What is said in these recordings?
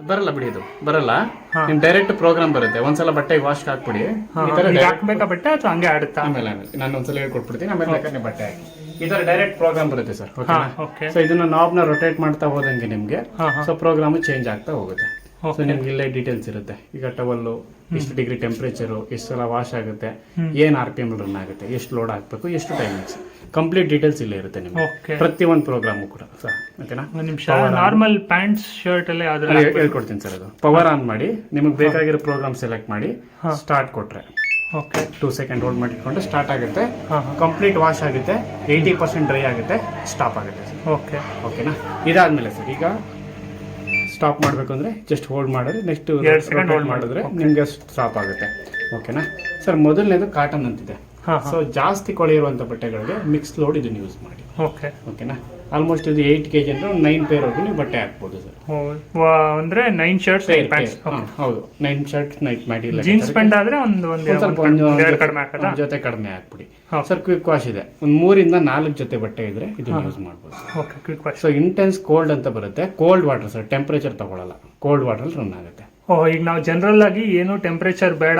ಬರಲ್ಲ ಬಿಡಿ ಇದು. ಬರಲ್ಲ. ನಿಮ್ ಡೈರೆಕ್ಟ್ ಪ್ರೋಗ್ರಾಮ್ ಬರುತ್ತೆ. ಒಂದ್ಸಲ ಬಟ್ಟೆ ವಾಶ್ ಹಾಕ್ಬಿಡಿ. ಈ ತರ direct- ಹಾಕ್ಬೇಕಾ ಬಟ್ಟೆ ಅಥವಾ ಹಂಗೆ ಆಡುತ್ತಾ? ಆಮೇಲೆ ಆಮೇಲೆ. ನಾನು ಒಂದ್ಸಲ ಹೇಳ್ಕೊಟ್ಬಿಡ್ತೀನಿ ಆಮೇಲೆ ಬೇಕಾದ್ರೆ ಬಟ್ಟೆ ಹಾಕಿ. ಈ ತರ ಡೈರೆಕ್ಟ್ ಪ್ರೋಗ್ರಾಮ್ ಬರುತ್ತೆ ಸರ್. ಓಕೆ. ಸೊ ಇದನ್ನ ನಾಬ್ನ ರೊಟೇಟ್ ಮಾಡ್ತಾ ಹೋದಂಗೆ ನಿಮ್ಗೆ. ಹಾ ಸೊ ಪ್ರೋಗ್ರಾಮ್ ಚೇಂಜ್ ಆಗ್ತಾ ಹೋಗುತ್ತೆ. ಸೊ. ನಿಮ್ಗೆ ಇಲ್ಲೇ ಡೀಟೇಲ್ಸ್ ಇರುತ್ತೆ. ಈಗ ಟವಲ್ಲು ಎಷ್ಟು ಡಿಗ್ರಿ ಟೆಂಪರೇಚರು ಎಷ್ಟು ಸಲ ವಾಶ್ ಆಗುತ್ತೆ. ಏನ್ ಆರ್ ಪಿ ಎಂ ರನ್ ಆಗುತ್ತೆ ಎಷ್ಟು ಲೋಡ್ ಹಾಕ್ಬೇಕು ಎಷ್ಟು ಟೈಮಿಂಗ್ಸ್ ಕಂಪ್ಲೀಟ್ ಡೀಟೇಲ್ಸ್ ಇಲ್ಲೇ ಇರುತ್ತೆ ನಿಮ್ಗೆ. ಪ್ರತಿ ಒಂದು ಪ್ರೋಗ್ರಾಮು ಕೂಡ. ಸರ್ ಓಕೆನಾ ನಾರ್ಮಲ್ ಪ್ಯಾಂಟ್ಸ್ ಶರ್ಟ್ ಎಲ್ಲ ಹೇಳ್ಕೊಡ್ತೀನಿ ಸರ್ ಅದು. ಪವರ್ ಆನ್ ಮಾಡಿ ನಿಮಗೆ ಬೇಕಾಗಿರೋ ಪ್ರೋಗ್ರಾಮ್ ಸೆಲೆಕ್ಟ್ ಮಾಡಿ ಸ್ಟಾರ್ಟ್ ಕೊಟ್ರೆ. ಓಕೆ ಟೂ ಸೆಕೆಂಡ್ ಹೋಲ್ಡ್ ಮಾಡಿಕೊಂಡು ಸ್ಟಾರ್ಟ್ ಆಗುತ್ತೆ. ಕಂಪ್ಲೀಟ್ ವಾಶ್ ಆಗುತ್ತೆ ಏಯ್ಟಿ ಪರ್ಸೆಂಟ್ ಡ್ರೈ ಆಗುತ್ತೆ ಸ್ಟಾಪ್ ಆಗುತ್ತೆ ಸರ್ ಓಕೆ ಓಕೆನಾ ಇದಾದ್ಮೇಲೆ ಸರ್ ಈಗ ಸ್ಟಾಪ್ ಮಾಡಬೇಕು ಅಂದ್ರೆ ಜಸ್ಟ್ ಹೋಲ್ಡ್ ಮಾಡಿದ್ರೆ ನೆಕ್ಸ್ಟ್ ಸೆಕೆಂಡ್ ಹೋಲ್ಡ್ ಮಾಡಿದ್ರೆ ನಿಮಗೆ ಸ್ಟಾಪ್ ಆಗುತ್ತೆ. ಓಕೆನಾ ಸರ್ ಮೊದಲನೇದು ಕಾಟನ್ ಅಂತಿದೆ. ಸೊ ಜಾಸ್ತಿ ಕೊಳೆ ಇರುವಂತ ಬಟ್ಟೆಗಳಿಗೆ ಮಿಕ್ಸ್ ಲೋಡ್ ಇದನ್ನು ಯೂಸ್ ಮಾಡಿ. ಓಕೆ ಓಕೆನಾ ಆಲ್ಮೋಸ್ಟ್ ಇದು ಏಯ್ಟ್ ಕೆ ಜಿ ಅಂದ್ರೆ ನೈನ್ ಪೇರ್ ನೀವು ಬಟ್ಟೆ ಹಾಕ್ಬೋದು ಸರ್. ಅಂದ್ರೆ ನೈನ್ ಶರ್ಟ್ಸ್ Pair, ಪ್ಯಾಂಟ್ಸ್. ಹೌದು. ನೈನ್ ಶರ್ಟ್ಸ್ ನೈಟ್ ಮಾಡಿ ಜೀನ್ಸ್ ಪ್ಯಾಂಟ್ ಆದ್ರೆ ಒಂದು ಒಂದು ಒಂದ್ ಸ್ವಲ್ಪ ಒಂದು ಕಡಿಮೆ ಹಾಕದಾ? ಜೊತೆ ಕಡಿಮೆ ಹಾಕ್ಬಿಡಿ. ಸರ್ ಕ್ವಿಕ್ ವಾಶ್ ಇದೆ. ಒಂದು ಮೂರಿಂದ ನಾಲ್ಕು ಜೊತೆ ಬಟ್ಟೆ ಇದ್ರೆ ಇದು ಯೂಸ್ ಮಾಡ್ಬೋದು okay quick wash so intense cold ಅಂತ ಬರುತ್ತೆ. ಕೋಲ್ಡ್ ವಾಟರ್ ಸರ್ ಟೆಂಪ್ರೇಚರ್ ತಗೊಳ್ಳಲ್ಲ ಕೋಲ್ಡ್ ವಾಟರ್ ರನ್ ಆಗುತ್ತೆ. ಓಹ್ ಈಗ ನಾವು ಜನರಲ್ ಆಗಿ ಏನು ಟೆಂಪರೇಚರ್ ಬೇಡ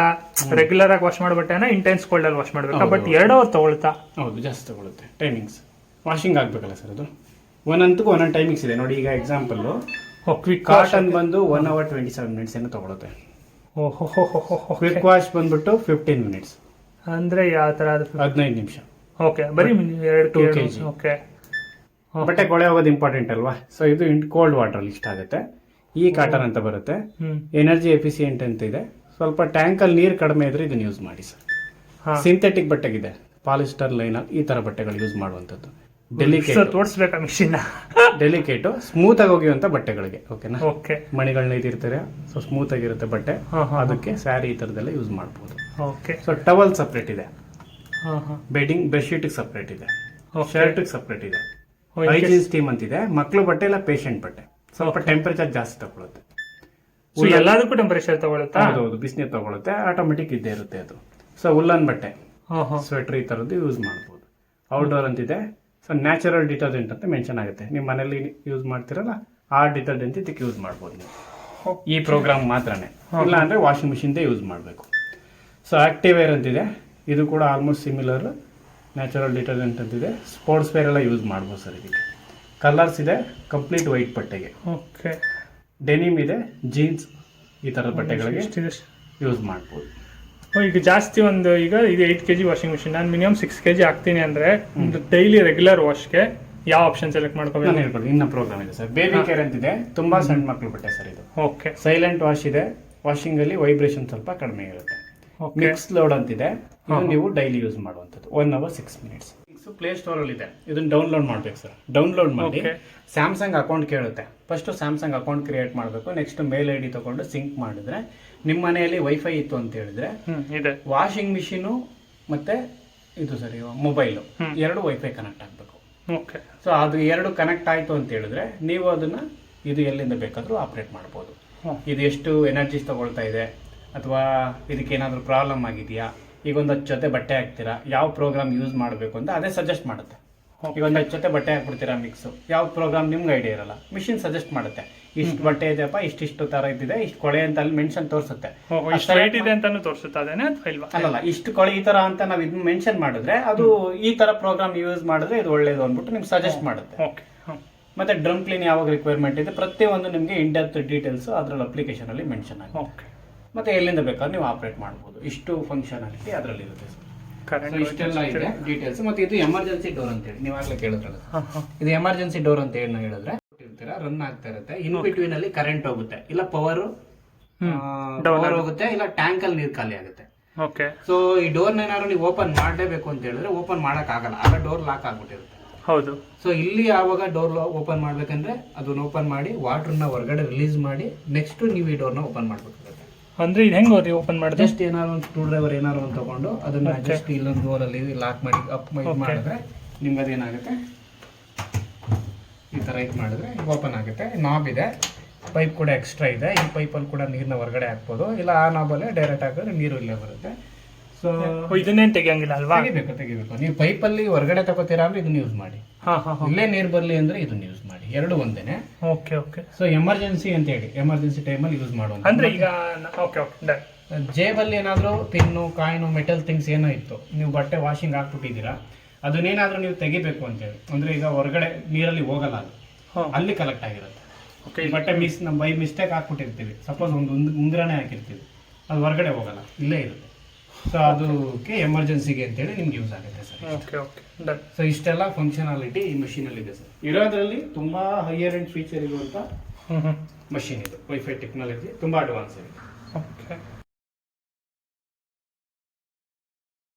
ರೆಗ್ಯುಲರ್ ಆಗಿ ವಾಶ್ ಮಾಡ್ಬಿಟ್ಟೆನ ಇಂಟೆನ್ಸ್ ಕೋಲ್ಡ್ ಅಲ್ಲಿ ವಾಶ್ ಮಾಡಬೇಕಾ? ಬಟ್. ಎರಡು ಅವರ್ ತಗೊಳ್ತಾ? ಹೌದು ಜಾಸ್ತಿ ತಗೊಳುತ್ತೆ. ಟೈಮಿಂಗ್ಸ್ ವಾಷಿಂಗ್ ಆಗಬೇಕಲ್ಲ ಸರ್ ಅದು? ಒಂದೊಂದಕ್ಕೂ ಒಂದೊಂದು ಟೈಮಿಂಗ್ಸ್ ಇದೆ. ನೋಡಿ ಈಗ ಎಕ್ಸಾಂಪಲ್ಲು ಕ್ವಿಕ್ ಕಾಟನ್ ಬಂದು one hour twenty seven minutes ಏನೋ ತಗೊಳುತ್ತೆ. ಓಹೋ ಕ್ವಿಕ್ ವಾಶ್ ಬಂದ್ಬಿಟ್ಟು ಫಿಫ್ಟೀನ್ ಮಿನಿಟ್ಸ್ ಅಂದರೆ ಯಾವ ಥರ ಅದು? ಹದಿನೈದು ನಿಮಿಷ. ಓಕೆ ಬರೀ ಎರಡು ಟೂ ಕೆ ಜಿ ಓಕೆ ಬಟ್ಟೆ ಕೊಳೆ ಹೋಗೋದು ಇಂಪಾರ್ಟೆಂಟ್ ಅಲ್ವಾ? ಸೊ ಇದು ಕೋಲ್ಡ್ ವಾಟರ್ ಇಷ್ಟ ಆಗುತ್ತೆ. ಈ ಕಾಟನ್ ಅಂತ ಬರುತ್ತೆ. ಎನರ್ಜಿ ಎಫಿಸಿಯೆಂಟ್ ಅಂತ ಇದೆ. ಸ್ವಲ್ಪ ಟ್ಯಾಂಕಲ್ಲಿ ನೀರು ಕಡಿಮೆ ಇದ್ರೆ ಇದನ್ನ ಯೂಸ್ ಮಾಡಿ ಸರ್ ಸಿಂಥೆಟಿಕ್ ಬಟ್ಟೆಗಿದೆ. ಪಾಲಿಸ್ಟರ್ ಲೈನ್ ಈ ತರ ಬಟ್ಟೆಗಳು ಯೂಸ್ ಮಾಡುವಂಥದ್ದು. ಡೆಲಿಕೇಟ್ ತೋರಿಸ್ಬೇಕಾ ಮಿಷಿನ್ ಡೆಲಿಕೇಟು ಸ್ಮೂತ್ ಆಗಿ ಹೋಗಿವಂತ ಬಟ್ಟೆಗಳಿಗೆ ಓಕೆನಾ ಓಕೆ ಮಣಿಗಳನ್ನ ಇದಿರ್ತಾರೆ ಸೊ ಸ್ಮೂತ್ ಆಗಿರುತ್ತೆ ಬಟ್ಟೆ. ಅದಕ್ಕೆ ಸ್ಯಾರಿ ಈ ಥರದ್ದೆಲ್ಲ ಯೂಸ್ ಮಾಡ್ಬೋದು. ಓಕೆ ಸೊ ಟವಲ್ ಸಪ್ರೇಟ್ ಇದೆ. ಬೆಡ್ಡಿಂಗ್ ಬೆಡ್ಶೀಟಿಗೆ ಸಪ್ರೇಟ್ ಇದೆ. ಶರ್ಟಿಗೆ ಸಪ್ರೇಟ್ ಇದೆ. ಹೈಜೀನ್ ಸ್ಟೀಮ್ ಅಂತಿದೆ. ಮಕ್ಕಳು ಬಟ್ಟೆ ಇಲ್ಲ ಪೇಷಂಟ್ ಬಟ್ಟೆ. ಸ್ವಲ್ಪ ಟೆಂಪರೇಚರ್ ಜಾಸ್ತಿ ತಗೊಳುತ್ತೆ. ಎಲ್ಲದಕ್ಕೂ ಟೆಂಪರೇಚರ್ ತಗೊಳುತ್ತೆ? ಹೌದು ಬಿಸಿನೀರು ತಗೊಳುತ್ತೆ. ಆಟೋಮೆಟಿಕ್ ಇದ್ದೇ ಇರುತ್ತೆ ಅದು. ಸೊ ಉಲ್ಲನ್ ಬಟ್ಟೆ. ಸ್ವೆಟರ್ ಈ ಥರದ್ದು ಯೂಸ್ ಮಾಡ್ಬೋದು. ಔಟ್ಡೋರ್ ಅಂತಿದೆ. ಸೊ ನ್ಯಾಚುರಲ್ ಡಿಟರ್ಜೆಂಟ್ ಅಂತ ಮೆನ್ಷನ್ ಆಗುತ್ತೆ. ನಿಮ್ಮ ಮನೇಲಿ ಯೂಸ್ ಮಾಡ್ತಿರಲ್ಲ ಆ ಡಿಟರ್ಜೆಂಟ್ ಇದಕ್ಕೆ ಯೂಸ್ ಮಾಡ್ಬೋದು ನೀವು. ಈ ಪ್ರೋಗ್ರಾಮ್ ಮಾತ್ರನೇ. ಇಲ್ಲ ಅಂದರೆ ವಾಷಿಂಗ್ ಮಿಷಿನ್ದೇ ಯೂಸ್ ಮಾಡಬೇಕು. ಸೊ ಆಕ್ಟಿವ್ ವೇರ್ ಅಂತಿದೆ. ಇದು ಕೂಡ ಆಲ್ಮೋಸ್ಟ್ ಸಿಮಿಲರ್ ನ್ಯಾಚುರಲ್ ಡಿಟರ್ಜೆಂಟ್ ಅಂತಿದೆ. ಸ್ಪೋರ್ಟ್ಸ್ ವೇರ್ ಎಲ್ಲ ಯೂಸ್ ಮಾಡ್ಬೋದು ಸರ್ ಇದಕ್ಕೆ. ಕಲರ್ಸ್ ಇದೆ ಕಂಪ್ಲೀಟ್ ವೈಟ್ ಬಟ್ಟೆಗೆ. ಓಕೆ ಡೆನಿಮ್ ಇದೆ ಜೀನ್ಸ್ ಈ ಥರದ ಬಟ್ಟೆಗಳಿಗೆ ಯೂಸ್ ಮಾಡ್ಬೋದು. ಈಗ ಜಾಸ್ತಿ ಒಂದು ಈಗ ಇದು eight K G washing machine ನಾನು ಮಿನಿಮಮ್ ಸಿಕ್ಸ್ ಕೆ ಜಿ ಹಾಕ್ತೀನಿ ಅಂದ್ರೆ ಡೈಲಿ ರೆಗ್ಯುಲರ್ ವಾಶ್ಗೆ ಯಾವ ಆಪ್ಷನ್ ಸೆಲೆಕ್ಟ್ ನಾನು ಮಾಡ್ಕೋಬೇಕು ಇನ್ನೂ ಇನ್ನ ಪ್ರೋಗ್ರಾಮ್ ಇದೆ ಸರ್. ಬೇಬಿ ಕೇರ್ ಅಂತಿದೆ. ತುಂಬಾ ಸಣ್ಣ ಮಕ್ಕಳು ಬಟ್ಟೆ ಸರ್ ಇದು. ಓಕೆ. ಸೈಲೆಂಟ್ ವಾಶ್ ಇದೆ. ವಾಷಿಂಗ್ ಅಲ್ಲಿ ವೈಬ್ರೇಷನ್ ಸ್ವಲ್ಪ ಕಡಿಮೆ ಇರುತ್ತೆ. ಮಿಕ್ಸ್ ಲೋಡ್ ಅಂತಿದೆ. ಇದು ನೀವು ಡೈಲಿ ಯೂಸ್ ಮಾಡುವಂಥದ್ದು. One hour six minutes play store ಅಲ್ಲಿ ಇದೆ. ಇದನ್ನ ಡೌನ್ಲೋಡ್ ಮಾಡ್ಬೇಕು ಸರ್ ಡೌನ್ಲೋಡ್ ಮಾಡಿ. ಸ್ಯಾಮ್ಸಂಗ್ ಅಕೌಂಟ್ ಕೇಳುತ್ತೆ. ಫಸ್ಟ್ ಸ್ಯಾಮ್ಸಂಗ್ ಅಕೌಂಟ್ ಕ್ರಿಯೇಟ್ ಮಾಡಬೇಕು. ನೆಕ್ಸ್ಟ್ ಮೇಲ್ ಐ ಡಿ ತಗೊಂಡು ಸಿಂಕ್ ಮಾಡಿದ್ರೆ ನಿಮ್ಮ ಮನೆಯಲ್ಲಿ ವೈಫೈ ಇತ್ತು ಅಂತ ಹೇಳಿದ್ರೆ ವಾಷಿಂಗ್ ಮಿಷಿನು ಮತ್ತೆ ಇದು ಸರಿ ಮೊಬೈಲು ಎರಡು ವೈಫೈ ಕನೆಕ್ಟ್ ಆಗಬೇಕು. ಓಕೆ ಸೊ ಅದು ಎರಡು ಕನೆಕ್ಟ್ ಆಯಿತು ಅಂತ ಹೇಳಿದ್ರೆ ನೀವು ಅದನ್ನ ಇದು ಎಲ್ಲಿಂದ ಬೇಕಾದರೂ ಆಪ್ರೇಟ್ ಮಾಡ್ಬೋದು. ಇದು ಎಷ್ಟು ಎನರ್ಜಿಸ್ ತಗೊಳ್ತಾ ಇದೆ? ಅಥವಾ ಇದಕ್ಕೆ ಏನಾದರೂ ಪ್ರಾಬ್ಲಮ್ ಆಗಿದೆಯಾ? ಈಗ ಒಂದು ಹತ್ತು ಜೊತೆ ಬಟ್ಟೆ ಹಾಕ್ತೀರಾ? ಯಾವ ಪ್ರೋಗ್ರಾಮ್ ಯೂಸ್ ಮಾಡಬೇಕು ಅಂತ ಅದೇ ಸಜೆಸ್ಟ್ ಮಾಡುತ್ತೆ. ಈಗ ಒಂದು ಹತ್ತು ಜೊತೆ ಬಟ್ಟೆ ಹಾಕ್ಬಿಡ್ತೀರಾ ಮಿಕ್ಸ್ ಯಾವ ಪ್ರೋಗ್ರಾಮ್ ನಿಮ್ಗೆ ಐಡಿಯಾ ಇರಲ್ಲ. ಮಿಷಿನ್ ಸಜೆಸ್ಟ್ ಮಾಡುತ್ತೆ. ಇಷ್ಟು ಬಟ್ಟೆ ಇದೆಯಪ್ಪ ಇಷ್ಟಿಷ್ಟು ತರ ಇದ್ದಿದೆ ಇಷ್ಟು ಕೊಳೆ ಅಂತ ಅಲ್ಲಿ ಮೆನ್ಷನ್ ತೋರಿಸುತ್ತೆ. ಇದೆ ಅಂತಾನು ತೋರಿಸುತ್ತೆ ಅದೇನೆ ಅಲ್ಲಲ್ಲ ಇಷ್ಟು ಕೊಳೆ ಈ ತರ ಅಂತ ನಾವು ಇದನ್ನ ಮೆನ್ಷನ್ ಮಾಡಿದ್ರೆ ಅದು ಈ ತರ ಪ್ರೋಗ್ರಾಮ್ ಯೂಸ್ ಮಾಡಿದ್ರೆ ಇದು ಒಳ್ಳೇದು ಅಂದ್ಬಿಟ್ಟು ನಿಮ್ಗೆ ಸಜೆಸ್ಟ್ ಮಾಡುತ್ತೆ. ಓಕೆ ಮತ್ತೆ ಡ್ರಮ್ ಕ್ಲೀನ್ ಯಾವಾಗ ರಿಕ್ವೈರ್ಮೆಂಟ್ ಇದೆ ಪ್ರತಿಯೊಂದು ನಿಮಗೆ ಇನ್ ಡೆಪ್ತ್ ಡೀಟೇಲ್ಸ್ ಅದ್ರಲ್ಲಿ ಅಪ್ಲಿಕೇಶನ್ ಅಲ್ಲಿ ಮೆನ್ಷನ್ ಆಗುತ್ತೆ. ಓಕೆ ಮತ್ತೆ ಎಲ್ಲಿಂದ ಬೇಕಾದ್ರೆ ನೀವು ಆಪರೇಟ್ ಮಾಡ್ಬೋದು. ಇಷ್ಟು ಫಂಕ್ಷನಾಲಿಟಿ ಅದರಲ್ಲಿ ಇರುತ್ತೆ ಇಷ್ಟೆಲ್ಲ ಇದೆ ಡೀಟೇಲ್ಸ್ ಮತ್ತೆ ಇದು ಎಮರ್ಜೆನ್ಸಿ ಡೋರ್ ಅಂತ ಹೇಳಿ. ನೀವು ಆಗ್ಲೇ ಕೇಳಿದ್ರಲ್ಲ. ಇದು ಎಮರ್ಜೆನ್ಸಿ ಡೋರ್ ಅಂತ ಏನು ಹೇಳಿದ್ರೆ ರನ್ ಆಗ್ತಾ ಇರುತ್ತೆ. ಇನ್ ಬಿಟ್ವೀನ್ ಅಲ್ಲಿ ಕರೆಂಟ್ ಹೋಗುತ್ತೆ. ಇಲ್ಲ ಪವರ್ ಪವರ್ ಹೋಗುತ್ತೆ ಇಲ್ಲ ಟ್ಯಾಂಕ್ ಅಲ್ಲಿ ನೀರು ಖಾಲಿ ಆಗುತ್ತೆ. ಓಕೆ ಸೊ ಈ ಡೋರ್ನ ಏನಾದ್ರು ನೀವು ಓಪನ್ ಮಾಡಲೇಬೇಕು ಅಂತ ಹೇಳಿದ್ರೆ ಓಪನ್ ಮಾಡಕ್ ಆಗಲ್ಲ. ಆಗ ಡೋರ್ ಲಾಕ್ ಆಗ್ಬಿಟ್ಟಿರುತ್ತೆ. ಹೌದು. ಸೊ ಇಲ್ಲಿ ಯಾವಾಗ ಡೋರ್ ಓಪನ್ ಮಾಡ್ಬೇಕಂದ್ರೆ ಅದನ್ನ ಓಪನ್ ಮಾಡಿ ವಾಟರ್ನ ಹೊರಗಡೆ ರಿಲೀಸ್ ಮಾಡಿ ನೆಕ್ಸ್ಟ್ ನೀವು ಈ ಡೋರ್ನ ಓಪನ್ ಮಾಡ್ಬೇಕಾಗುತ್ತೆ ಅಂದ್ರೆ ಇದು ಹೆಂಗ್ ಓಪನ್ ಮಾಡಿದ್ರೆ ಜಸ್ಟ್ ಏನಾದ್ರು ಒಂದು ಸ್ಕ್ರೂ ಡ್ರೈವರ್ ಏನಾದ್ರು ಒಂದು ತಗೊಂಡು ಅದನ್ನ ಜಸ್ಟ್ ಇಲ್ಲೊಂದು ಡೋರಲ್ಲಿ ಲಾಕ್ ಮಾಡಿ ಅಪ್ ಮಾಡಿದ್ರೆ ನಿಮ್ಗೆ ಅದೇನಾಗುತ್ತೆ? ಈ ತರ ಇದು ಮಾಡಿದ್ರೆ ಓಪನ್ ಆಗುತ್ತೆ. ನಾಬ್ ಇದೆ. ಪೈಪ್ ಕೂಡ ಎಕ್ಸ್ಟ್ರಾ ಇದೆ. ಈ ಪೈಪಲ್ಲಿ ಕೂಡ ನೀರನ್ನ ಹೊರಗಡೆ ಹಾಕ್ಬೋದು. ಇಲ್ಲ ಆ ನಾಬಲ್ಲೇ ಡೈರೆಕ್ಟ್ ಹಾಕಿದ್ರೆ ನೀರು ಇಲ್ಲೇ ಬರುತ್ತೆ. ಸೊ ಇದನ್ನೇನು ತೆಗಿಯಂಗಿಲ್ಲ ಅಲ್ವಾ? ತೆಗಿಬೇಕು ತೆಗಿಬೇಕು. ನೀವು ಪೈಪಲ್ಲಿ ಹೊರಗಡೆ ತಗೋತೀರಾ ಅಂದ್ರೆ ಇದನ್ನ ಯೂಸ್ ಮಾಡಿ. ಹಾ ಹಾ ಹಾ. ಇಲ್ಲೇ ನೀರು ಬರಲಿ ಅಂದ್ರೆ ಇದನ್ನ ಯೂಸ್ ಮಾಡಿ. ಎರಡು ಒಂದೇನೆ. Okay okay. ಸೊ ಎಮರ್ಜೆನ್ಸಿ ಅಂತ ಹೇಳಿ ಎಮರ್ಜೆನ್ಸಿ ಟೈಮಲ್ಲಿ ಯೂಸ್ ಮಾಡುವ ಅಂದ್ರೆ ಈಗ ಓಕೆ ಓಕೆ ಡನ್. ಜೇಬಲ್ಲಿ ಏನಾದರೂ ಪಿನ್ನು ಕಾಯಿನು ಮೆಟಲ್ ಥಿಂಗ್ಸ್ ಏನೋ ಇತ್ತು. ನೀವು ಬಟ್ಟೆ ವಾಷಿಂಗ್ ಹಾಕ್ಬಿಟ್ಟಿದ್ದೀರಾ. ಅದನ್ನೇನಾದರೂ ನೀವು ತೆಗಿಬೇಕು ಅಂತೇಳಿ. ಅಂದ್ರೆ ಈಗ ಹೊರಗಡೆ ನೀರಲ್ಲಿ ಹೋಗಲ್ಲ ಅದು. ಅಲ್ಲಿ ಕಲೆಕ್ಟ್ ಆಗಿರುತ್ತೆ. ಓಕೆ ಬಟ್ಟೆ ಮಿಸ್ ನಮ್ಮ ಬೈ ಮಿಸ್ಟೇಕ್ ಹಾಕ್ಬಿಟ್ಟಿರ್ತೀವಿ. ಸಪೋಸ್ ಒಂದು ಉಂದ್ರನೇ ಹಾಕಿರ್ತೀವಿ. ಅದು ಹೊರಗಡೆ ಹೋಗಲ್ಲ. ಇಲ್ಲೇ ಇರುತ್ತೆ. ಸೊ ಅದಕ್ಕೆ ಎಮರ್ಜೆನ್ಸಿಗೆ ಅಂತೇಳಿ ನಿಮ್ಗೆ ಯೂಸ್ ಆಗುತ್ತೆ sir okay okay done so ಇಷ್ಟೆಲ್ಲ ಫಂಕ್ಷನಾಲಿಟಿ ಈ ಮಷೀನಲ್ಲಿ ಇದೆ ಸರ್. ಇರೋದ್ರಲ್ಲಿ ತುಂಬಾ ಹೈಯರ್ ಅಂಡ್ ಫೀಚರ್ ಇರುವಂತ ಮಷೀನ್ ಇದು. ವೈಫೈ ಟೆಕ್ನಾಲಜಿ ತುಂಬಾ ಅಡ್ವಾನ್ಸ್ ಇದೆ. ಓಕೆ